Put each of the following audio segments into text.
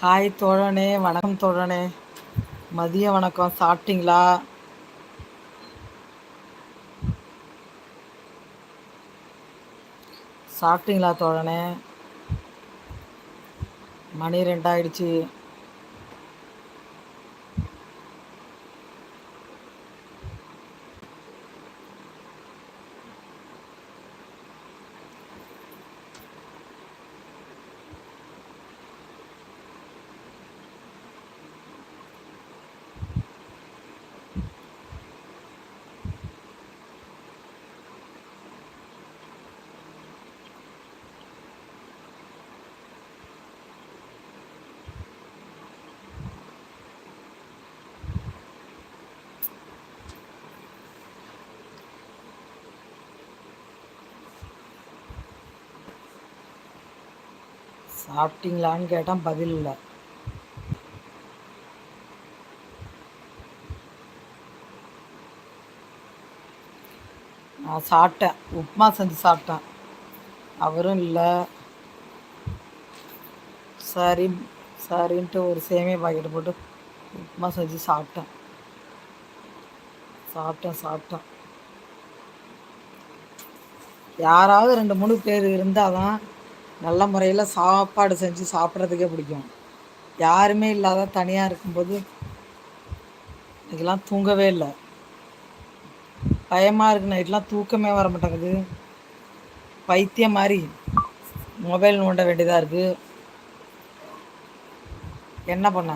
Hi தோழனே வணக்கம் தோழனே. மதிய வணக்கம் சாப்பிட்டீங்களா? சாப்பிட்டீங்களா தோழனே? மணி ரெண்டாயிடுச்சு. சாப்பிட்டீங்களான்னு கேட்டால் பதில் இல்லை. நான் சாப்பிட்டேன். உப்புமா செஞ்சு சாப்பிட்டேன். அவரும் இல்லை. சரி சரின்ட்டு ஒரு சேமியா பாக்கெட்டு போட்டு உப்புமா செஞ்சு சாப்பிட்டேன். சாப்பிட்டேன் சாப்பிட்டேன். யாராவது ரெண்டு மூணு பேர் இருந்தால் தான் நல்ல முறையில் சாப்பாடு செஞ்சு சாப்பிட்றதுக்கே பிடிக்கும். யாருமே இல்லாத தனியாக இருக்கும்போது இன்றைக்கெல்லாம் தூங்கவே இல்லை. பயமாக இருக்கு. நைட்லாம் தூக்கமே வர மாட்டேங்குது. பைத்தியம் மாதிரி மொபைல் நோண்ட வேண்டியதாக இருக்குது என்ன பண்ண?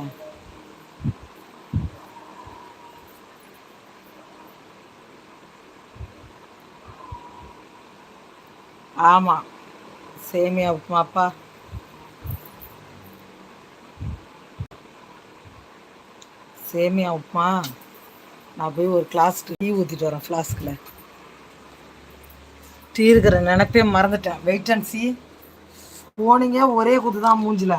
ஆமாம் சேமியா உப்புமாப்பா சேமியா உப்புமா நான் போய் ஒரு கிளாஸ் டீ ஊற்றிட்டு வரேன் ஃப்ளாஸ்கில் டீ இருக்கிற நினைப்பே மறந்துட்டேன். வெயிட் அண்ட் சி போனீங்க ஒரே குத்து தான் மூஞ்சில.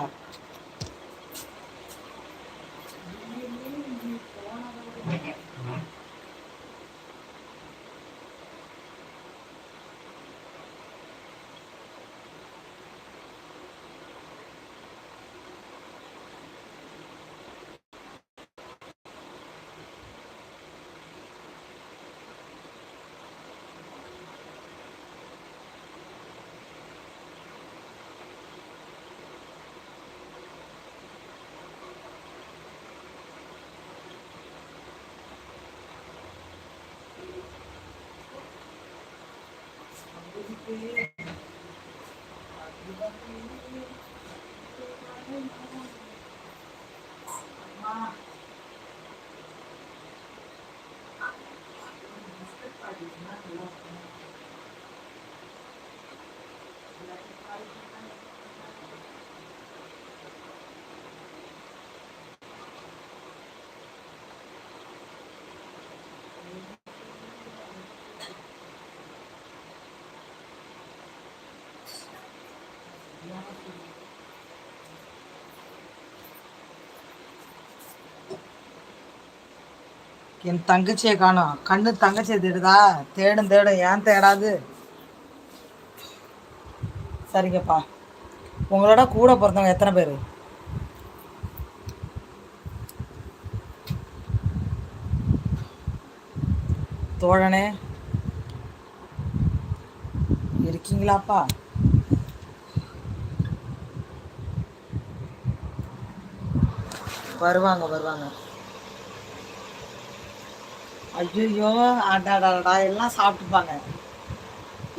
என் தங்கச்சியை காணும். கண்ணு தங்கச்சியை தேடுதா? தேடும் தேடும். ஏன் தேடாது? சரிங்கப்பா. உங்களோட கூட பிறந்தவங்க எத்தனை பேர்? தோழனே. இருக்கீங்களாப்பா? வருவாங்க வருவாங்க. ஐயோ அடாடாடா எல்லாம் சாப்பிட்டுப்பாங்க.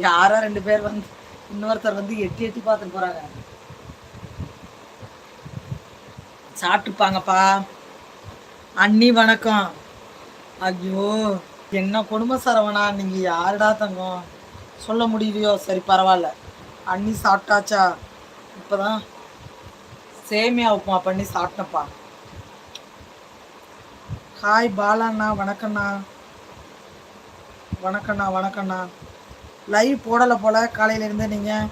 யாரோ ரெண்டு பேர் வந்து இன்னொருத்தர் வந்து எட்டி எட்டி பார்த்துட்டு போறாங்க. சாப்பிட்டுப்பாங்கப்பா. அண்ணி வணக்கம். ஐயோ என்ன குடும்ப சரவணா நீங்க யாருடா தங்கம்? சொல்ல முடியலையோ? சரி பரவாயில்ல. அண்ணி சாப்பிட்டாச்சா? இப்போதான் சேமியா உப்புமா பண்ணி சாப்பிட்டப்பா ஹாய் பாலாண்ணா வணக்கம்ண்ணா. வணக்கண்ணா வணக்கண்ணா. லைவ் போடலை போல காலையிலேருந்து நீங்கள்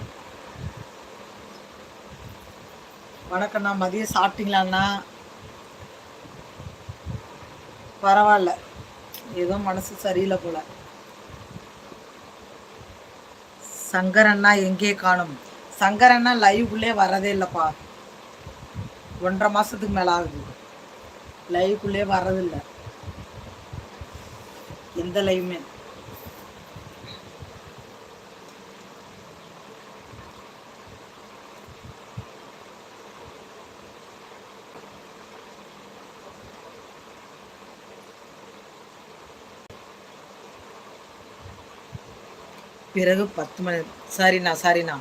வணக்கண்ணா மதியம் சாப்பிட்டீங்களாண்ணா? பரவாயில்ல. ஏதோ மனசு சரியில்லை போல. சங்கரண்ணா எங்கே காணும்? சங்கரண்ணா லைவுக்குள்ளே வரதே இல்லைப்பா. ஒன்றரை மாதத்துக்கு மேலே ஆகுது. லைவுக்குள்ளே வர்றதில்லை. எந்த லைவுமே பிறகு பத்து மணி சரிண்ணா சரிண்ணா.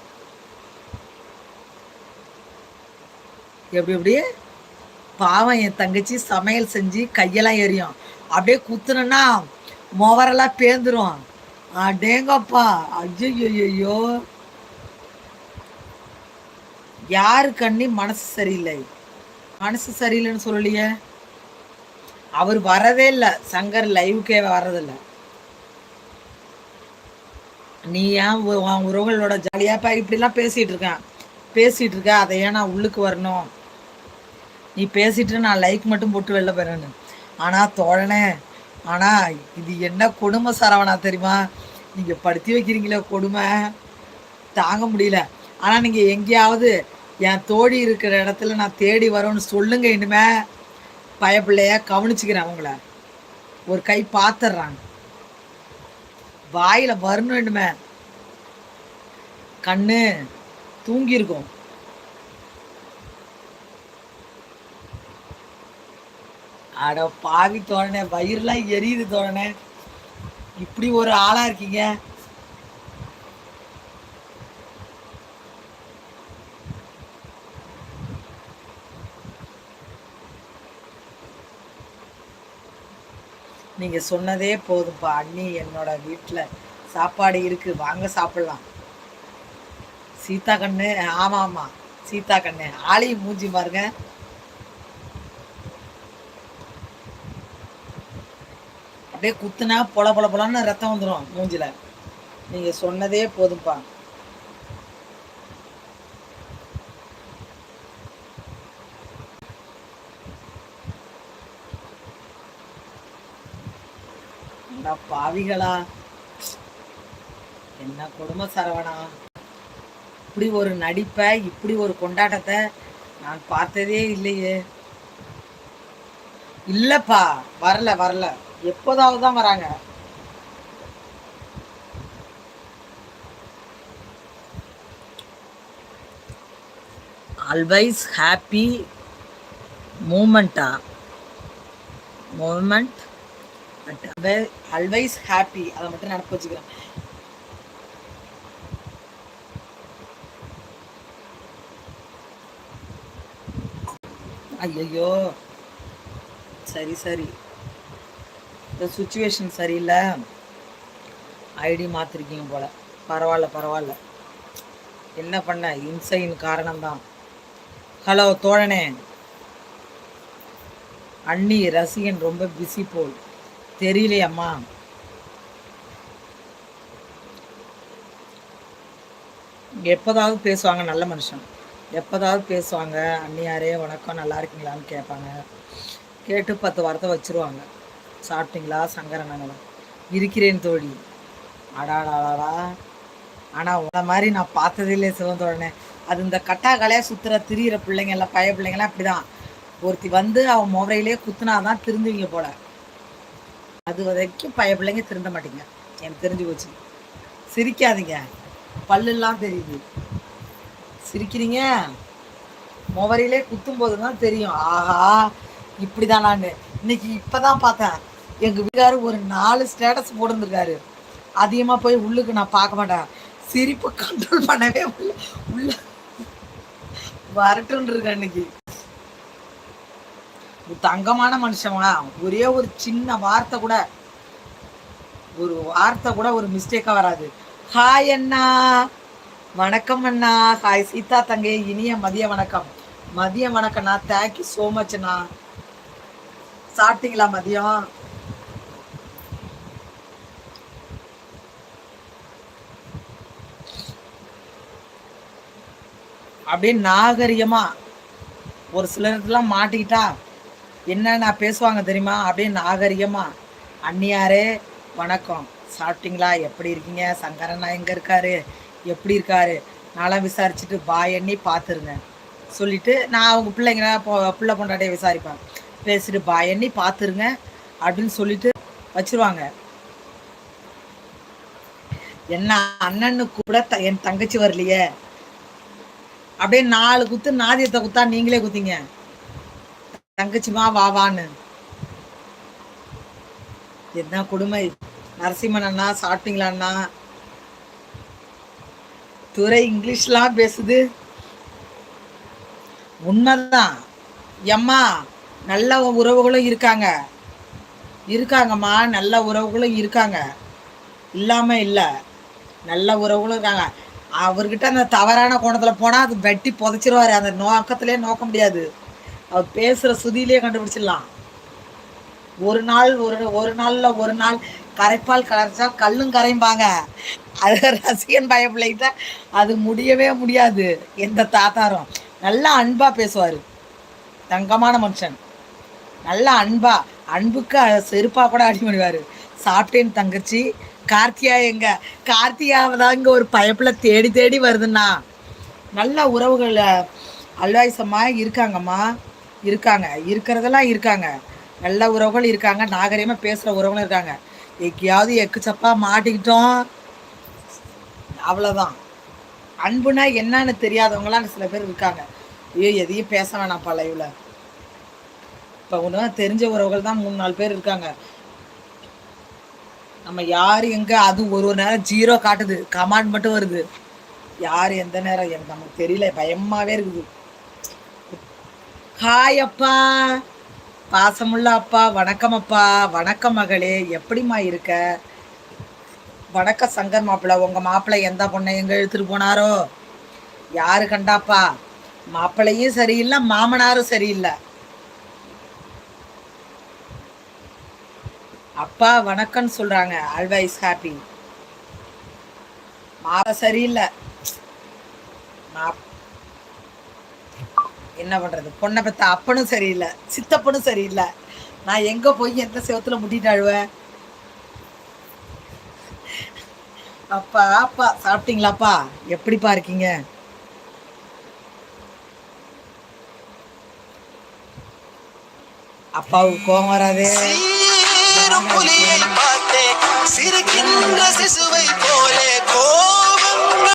எப்படி எப்படி? பாவம் என் தங்கச்சி சமையல் செஞ்சு கையெல்லாம் எரியும். அப்படியே குத்துனேன்னா மொவரெல்லாம் பேந்துரும். அடேங்கப்பா ஐயோ யாரு கண்ணி மனசு சரியில்லை? மனசு சரியில்லைன்னு சொல்லலையே? அவர் வரதே இல்லை. சங்கர் லைவுக்கே வர்றதில்லை. நீ ஏன் உன் உறவுகளோட ஜாலியாப்பா இப்படிலாம் பேசிட்டு இருக்கேன் பேசிட்டு இருக்க அதை ஏன் நான் உள்ளுக்கு வரணும்? நீ பேசிட்டு நான் லைக் மட்டும் போட்டு வெளில போறேன்னு ஆனா தோழனே ஆனா இது என்ன கொடுமை சரவணா தெரியுமா? நீங்க படுத்தி வைக்கிறீங்களே கொடுமை. தாங்க முடியல. ஆனா நீங்க எங்கேயாவது என் தோழி இருக்கிற இடத்துல நான் தேடி வரோன்னு சொல்லுங்க இனிமே. பயப்பிள்ளைய கவனிச்சுக்கிறேன் அவங்கள. ஒரு கை பார்த்துட்றாங்க வாயில் வரணும் இனிமே கண்ணு தூங்கியிருக்கும் அட பாவி தோழனே வயிறுலாம் எரியுது தோழனே. இப்படி ஒரு ஆளாக இருக்கீங்க? நீங்க சொன்னதே போதும்ப்பா அண்ணி என்னோட வீட்டுல சாப்பாடு இருக்கு. வாங்க சாப்பிடலாம். சீதா கண்ணு ஆமா ஆமா. சீதா கண்ணு. ஆளையும் மூஞ்சி பாருங்க. அப்படியே குத்துனா பொல பொல பொலன்னு ரத்தம் வந்துடும் மூஞ்சில. நீங்க சொன்னதே போதும்ப்பா அட பாவிகளா? என்ன கொடுமை சரவணா? இப்படி ஒரு நடிப்பை இப்படி ஒரு கொண்டாட்டத்தை நான் பார்த்ததே இல்லையே. இல்லப்பா வரல வரல. எப்போதாவது தான் வராங்க. ஆல்வைஸ் ஹாப்பி மூமெண்ட்டா மூமெண்ட் ஆல்வைஸ் ஹாப்பி அதை மட்டும் நினப்பு வச்சுக்கிறேன் ஐயோ சரி சரி. இந்த சுச்சுவேஷன் சரியில்லை. ஐடி மாற்றிருக்கீங்க போல. பரவாயில்ல பரவாயில்ல. என்ன பண்ண? இன்சைன் காரணம்தான். ஹலோ தோழனே. அண்ணி ரசிகன் ரொம்ப பிஸி போல். தெரியலையம்மா. எப்போதாவது பேசுவாங்க நல்ல மனுஷன். எப்போதாவது பேசுவாங்க அண்ணியாரே வணக்கம் நல்லா இருக்கீங்களான்னு கேட்பாங்க. கேட்டு பத்து வாரத்தை வச்சிருவாங்க. சாப்பிட்டீங்களா சங்கரனங்களா இருக்கிறேன் தோழி. அடாடாடாடா. ஆனால் உன மாதிரி நான் பார்த்ததே சிவந்தோழனே சிவந்தோடனே அது இந்த கட்டா கலையாக சுற்றுற திரியிற பிள்ளைங்க எல்லாம் பய பிள்ளைங்களாம் அப்படி தான் ஒருத்தி வந்து அவன் முறையிலே குத்துனாதான் திருந்துவீங்க போல. அது வரைக்கும் பய பிள்ளைங்க திருந்த மாட்டீங்க. எனக்கு தெரிஞ்சு போச்சு. சிரிக்காதீங்க. பல்லெல்லாம் தெரியுது. சிரிக்கிறீங்க. முவரிலே குத்தும் போது தான் தெரியும். ஆஹா இப்படிதான் நான் இன்னைக்கு இப்போ தான் பார்த்தேன். எங்கள் வீட்டுக்காரு ஒரு நாலு ஸ்டேட்டஸ் போட்டிருந்திருக்காரு. அதிகமாக போய் உள்ளுக்கு நான் பார்க்க மாட்டேன். சிரிப்பு கண்ட்ரோல் பண்ணவே உள்ள உள்ள வரட்டுன்னு இருக்கேன் இன்னைக்கு. தங்கமான மனுஷங்களா ஒரே ஒரு சின்ன வார்த்தை கூட ஒரு வார்த்தை கூட ஒரு மிஸ்டேக்காக வராது. ஹாய் அண்ணா. வணக்கம் அண்ணா. ஹாய் சீதா தங்கை. இனிய மதிய வணக்கம். மதிய வணக்கம்ண்ணா. தேங்க்யூ ஸோ மச் அண்ணா. சாப்பிட்டீங்களா மதியம்? அப்படியே நாகரிகமா ஒரு சிலருக்குலாம் மாட்டிக்கிட்டா என்ன நான் பேசுவாங்க தெரியுமா? அப்படியே நாகரிகமா. அன்னியாரே வணக்கம். சாப்பிட்டீங்களா? எப்படி இருக்கீங்க? சங்கரண்ணா எங்கே இருக்காரு? எப்படி இருக்காரு? நான்லாம் விசாரிச்சுட்டு பாய் எண்ணி பார்த்துருங்க சொல்லிட்டு நான் அவங்க பிள்ளைங்க பிள்ளை பொண்டாட்டியை விசாரிப்பேன். பேசிட்டு பாய் எண்ணி பார்த்துருங்க அப்படின்னு சொல்லிட்டு வச்சிருவாங்க. என்ன அண்ணன்னு கூட த- என் தங்கச்சி வரலையே. அப்படியே நாலு குத்து நாதியத்தை குத்தா நீங்களே குத்திங்க. தங்கச்சிமா வா வான்னு. என்ன கொடுமை? நரசிம்மன் அண்ணா சாப்பிட்டீங்களா அண்ணா? துறை இங்கிலீஷ்லாம் பேசுது. உண்மைதான். எம்மா நல்ல உறவுகளும் இருக்காங்க. இருக்காங்கம்மா நல்ல உறவுகளும் இருக்காங்க. இல்லாம இல்லை. நல்ல உறவுகளும் இருக்காங்க. அவர்கிட்ட அந்த தவறான கோணத்தில் போனால் அது வெட்டி புதைச்சிருவாரு. அந்த நோக்கத்திலே நோக்க முடியாது. அவர் பேசுகிற சுதியிலே கண்டுபிடிச்சிடலாம். ஒரு நாள் ஒரு ஒரு நாளில் ஒரு நாள் கரைப்பால் கரைச்சா கல்லும் கரைம்பாங்க அது ரசிகன் பயப்பிள்ளைகிட்ட அது முடியவே முடியாது எந்த தாத்தாரும். நல்லா அன்பாக பேசுவார். தங்கமான மனுஷன். நல்லா அன்பா அன்புக்கு செருப்பாக கூட அடி பண்ணுவார் சாப்பிட்டேன் தங்கச்சி. கார்த்தியா எங்க? கார்த்தியாவை தான் இங்கே ஒரு பயப்பில் தேடி தேடி வருதுன்னா நல்ல உறவுகள் அல்வாய்சம்மா இருக்காங்கம்மா. இருக்காங்க. இருக்கிறதெல்லாம் இருக்காங்க. நல்ல உறவுகள் இருக்காங்க. நாகரிகமாக பேசுகிற உறவுகளும் இருக்காங்க. எங்கேயாவது எக்குச்சப்பா மாட்டிக்கிட்டோம். அவ்வளோதான் அன்புனா என்னன்னு தெரியாதவங்களாம் சில பேர் இருக்காங்க. ஐயோ எதையும் பேச வேணாம்ப்பா லைவ்ல இப்போ ஒன்று தெரிஞ்ச உறவுகள் தான் மூணு நாலு பேர் இருக்காங்க. நம்ம யார் எங்கே? அது ஒரு ஒரு நேரம் ஜீரோ காட்டுது. கமாண்ட் மட்டும் வருது. யார் எந்த நேரம்? எனக்கு நமக்கு தெரியல. பயமாகவே இருக்குது. ஹாய் அப்பா பாசமுள்ள அப்பா வணக்கம் அப்பா வணக்கம் மகளே எப்படிம்மா இருக்க? வணக்கம் சங்கர் மாப்பிள்ளை உங்கள் மாப்பிள்ளை எந்த பொண்ணை எங்கே இழுத்துட்டு போனாரோ? யாரு கண்டாப்பா? மாப்பிள்ளையும் சரியில்லை மாமனாரும் சரியில்லை. அப்பா வணக்கம்னு சொல்றாங்க. ஆல்வைஸ் ஹாப்பி மாப்ப சரியில்லை. மாப் என்ன பண்றது? பொண்ணை பெத்த அப்பனும் சரியில்லை சித்தப்பனும் சரியில்லை. நான் எங்க போய் எந்த செவத்துல முட்டிட்டு அழுவேன் அப்பா அப்பா சாப்பிட்டீங்களாப்பா? எப்படிப்பா இருக்கீங்க? அப்பாவுக்கு கோபம் வராதே. சிரிக்கின்ற சிசுவை போலே கோ